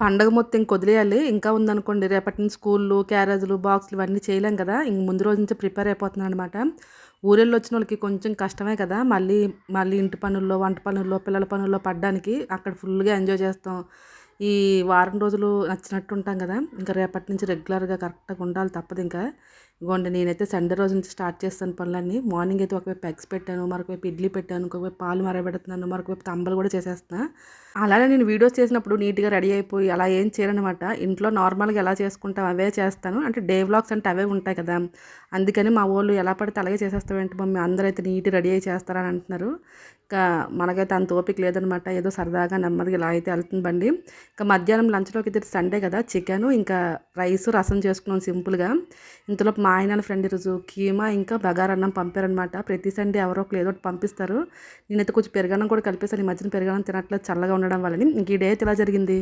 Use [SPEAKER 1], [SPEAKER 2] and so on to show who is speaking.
[SPEAKER 1] పండగ మొత్తం ఇంక వదిలేయాలి. ఇంకా ఉందనుకోండి రేపటి నుంచి స్కూళ్ళు క్యారేజీలు బాక్సులు ఇవన్నీ చేయలేం కదా. ఇంక ముందు రోజు నుంచి ప్రిపేర్ అయిపోతున్నాను అనమాట ఊరెళ్ళి వచ్చిన వాళ్ళకి కొంచెం కష్టమే కదా. మళ్ళీ మళ్ళీ ఇంటి పనుల్లో వంట పనుల్లో పిల్లల పనుల్లో పడ్డానికి అక్కడ ఫుల్గా ఎంజాయ్ చేస్తాం. ఈ వారం రోజులు నచ్చినట్టు ఉంటాం కదా. ఇంకా రేపటి నుంచి రెగ్యులర్గా కరెక్ట్గా ఉండాలి తప్పదు ఇంకా. ఇగోండి నేనైతే సండే రోజు నుంచి స్టార్ట్ చేస్తాను పనులన్నీ. మార్నింగ్ అయితే ఒకవైపు ఎగ్స్ పెట్టాను మరొకవైపు ఇడ్లీ పెట్టాను ఇంకొకవైపు పాలు మరబెడుతున్నాను మరొకవైపు తంబలు కూడా చేసేస్తాను అలానే నేను వీడియోస్ చేసినప్పుడు నీట్గా రెడీ అయిపోయి అలా ఏం చేయనమాట ఇంట్లో నార్మల్గా ఎలా చేసుకుంటాం అవే చేస్తాను. అంటే డే వ్లాగ్స్ అంటే అవే ఉంటాయి కదా. అందుకని మా వాళ్ళు ఎలా పడితే అలాగే చేసేస్తావేంటి మమ్మీ? అందరూ అయితే నీట్ రెడీ అయ్యి చేస్తారని అంటున్నారు. ఇంకా మనకైతే అంత ఓపిక లేదనమాట. ఏదో సరదాగా నెమ్మదిగా ఇలా అయితే వెళ్తుంది బండి. ఇంకా మధ్యాహ్నం లంచ్లోకి అయితే సండే కదా చికెన్ ఇంకా రైస్ రసం చేసుకున్నాం సింపుల్గా. ఇంతలో మా ఆయన ఫ్రెండ్ ఈరోజు కీమా ఇంకా బగారన్నం పంపారనమాట ప్రతి సండే ఎవరో ఒకరు ఏదో ఒకటి పంపిస్తారు. నేనైతే కొంచెం పెరగన్నం కూడా కలిపేసాను ఈ మధ్యన పెరగన్నం తినట్లేదు చల్లగా ఉండడం వల్లని. ఇంక ఈ డే అయితే ఇలా జరిగింది?